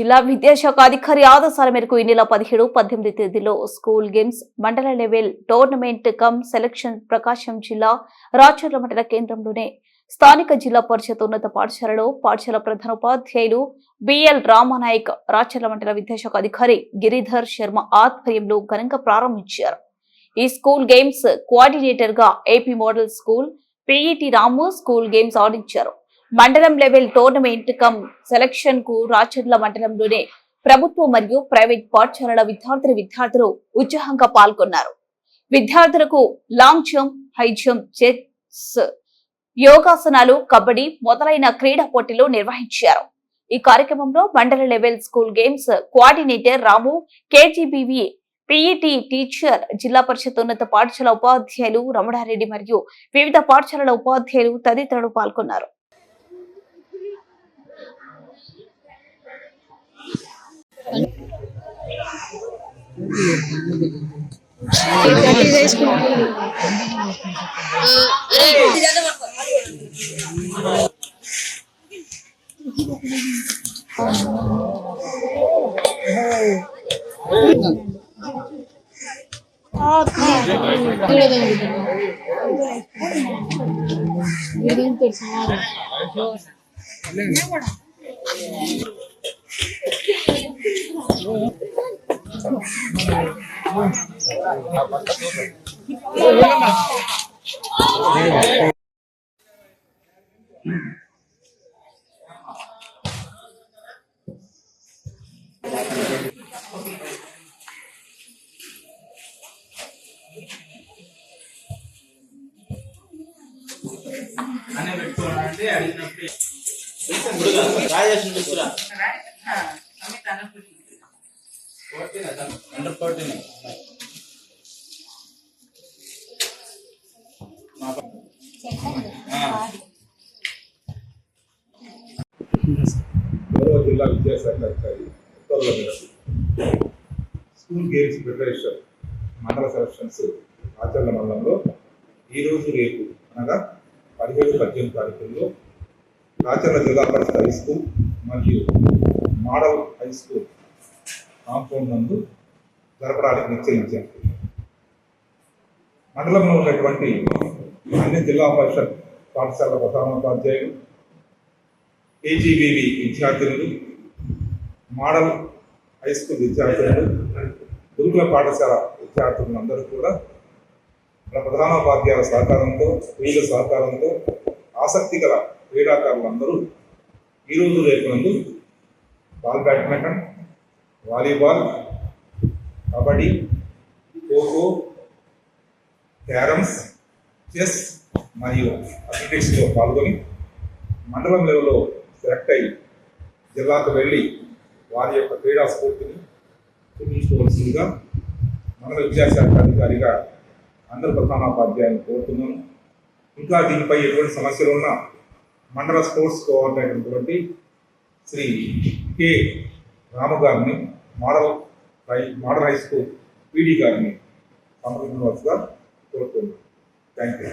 జిల్లా విద్యాశాఖ అధికారి ఆదేశాల మేరకు ఈ నెల పదిహేడు పద్దెనిమిది తేదీలో స్కూల్ గేమ్స్ మండల level tournament cum selection Prakasam జిల్లా రాచర్ల మండల కేంద్రంలోనే స్థానిక జిల్లా పరిషత్ ఉన్నత పాఠశాలలో పాఠశాల ప్రధాన ఉపాధ్యాయులు బిఎల్ రామానాయక్ రాచర్ల మండల విద్యాశాఖ అధికారి గిరిధర్ శర్మ ఆధ్వర్యంలో ఘనంగా ప్రారంభించారు. ఈ school games కోఆర్డినేటర్గా AP model school PET Ramu school games ఆడించారు. మండలం లెవెల్ టోర్నమెంట్ కమ్ సెలక్షన్కు రాచర్ల మండలంలోనే ప్రభుత్వ మరియు ప్రైవేట్ పాఠశాలల విద్యార్థుల విద్యార్థులు ఉత్సాహంగా పాల్గొన్నారు. విద్యార్థులకు long jump high jump chess యోగాసనాలు కబడ్డీ మొదలైన క్రీడా పోటీలు నిర్వహించారు. ఈ కార్యక్రమంలో మండల level school games coordinator Ramu KGBV PET teacher జిల్లా పరిషత్ ఉన్నత పాఠశాల ఉపాధ్యాయులు రమణారెడ్డి మరియు వివిధ పాఠశాలల ఉపాధ్యాయులు తదితరులు పాల్గొన్నారు. Ah, అనే పెట్టుకోవాలంటే అడిగినప్పుడు రాజేశ్వర అండర్ ఫోర్టీన్ గౌరవ జిల్లా విద్యాశాఖ అధికారి ఉత్తర్వుల మేరకు స్కూల్ గేమ్స్ ప్రిపరేషన్ మండల సెలక్షన్స్ ఆచరణ మండలంలో ఈరోజు రేపు అనగా పదిహేడు పద్దెనిమిది తారీఖుల్లో ఆచరణ జిల్లా పరిషత్ హై స్కూల్ మరియు మోడల్ హై స్కూల్ కాంపౌండ్ నందు జరపడానికి నిశ్చయించారు. మండలంలో ఉన్నటువంటి అన్ని జిల్లా పరిషత్ పాఠశాల ప్రధానోపాధ్యాయులు కేజీబీవి విద్యార్థినులు మోడల్ హై స్కూల్ విద్యార్థినులు గురుకుల పాఠశాల విద్యార్థులందరూ కూడా మన ప్రధానోపాధ్యాయుల సహకారంతో స్త్రీల సహకారంతో ఆసక్తికర క్రీడాకారులందరూ ఈరోజు రేపు నందు ball badminton volleyball kabaddi kho-kho carroms chess మరియు అథ్లెటిక్స్లో పాల్గొని మండలం లెవెల్లో సెలెక్ట్ అయ్యి జిల్లాకు వెళ్ళి వారి యొక్క క్రీడా స్ఫూర్తిని చూపించుకోవాల్సిందిగా మండల విద్యాశాఖ అధికారిగా అందరు ప్రధానోపాధ్యాయులను కోరుతున్నాను. ఇంకా దీనిపై ఎటువంటి సమస్యలు ఉన్నా మండల sports coordinator Shri K Ramu గారిని model high model high school PD గారిని సంప్రదించవలసిగా కోరుతున్నాను థ్యాంక్ యూ